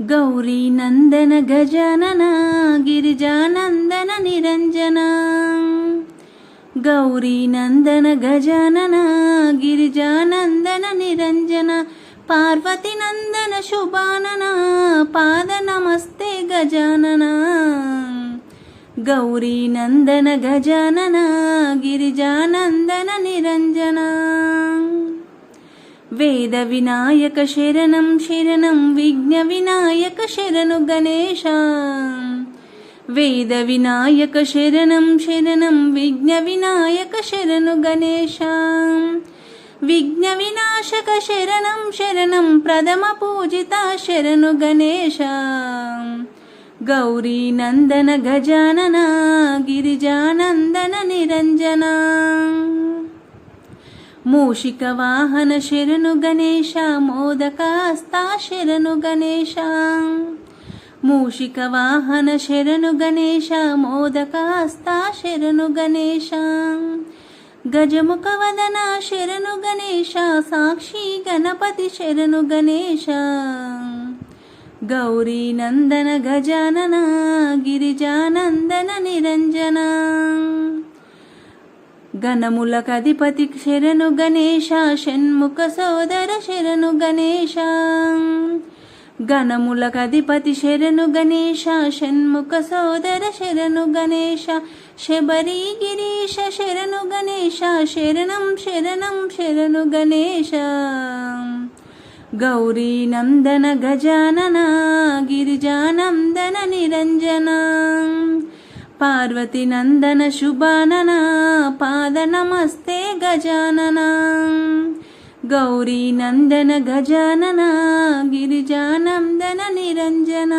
గౌరీ నందన గజానన గిరిజానందన నిరంజన. గౌరీ నందన గజానన గిరిజానందన నిరంజన. పార్వతి నందన శుభానన పాద నమస్తే గజానన. గౌరీ నందన గజానన గిరిజానందన నిరంజన వేద వినాయక శరణం శరణం విఘ్న వినాయక శరణు గణేశ. వేద వినాయక శరణం శరణం విఘ్న వినాయక శరణు గణేశ. విఘ్న వినాశక శరణం శరణం ప్రథమ పూజిత శరణు గణేశ. గౌరీ నందన గజానన గిరిజానందన నిరంజనా మూషిక వాహన శరణు గణేశ మోదకాస్తా శరణు గణేశ. మూషిక వాహన శరణు గణేశ మోదకాస్తా శరణు గణేశ. గజముఖ వదన శరణు గణేశ సాక్షి గణపతి శరణు గణేశ. గౌరీ నందన గజానన గిరిజానందన నిరంజన. గణములకధిపతి శరణు గణేశ షణ్ముఖ సోదర శరణు గణేశ. గణములకధిపతి శరణు గణేశ షణ్ముఖ సోదర శరణు గణేశ. శబరి గిరీశ శరణు గణేశ శరణం శరణం శరణు గణేశ. గౌరీ నందన గజానన గిరిజానందన నిరంజన. పార్వతి నందన శుభానన పాద నమస్తే గజానన. గౌరీ నందన గజానన. గిరిజానందన నిరంజన.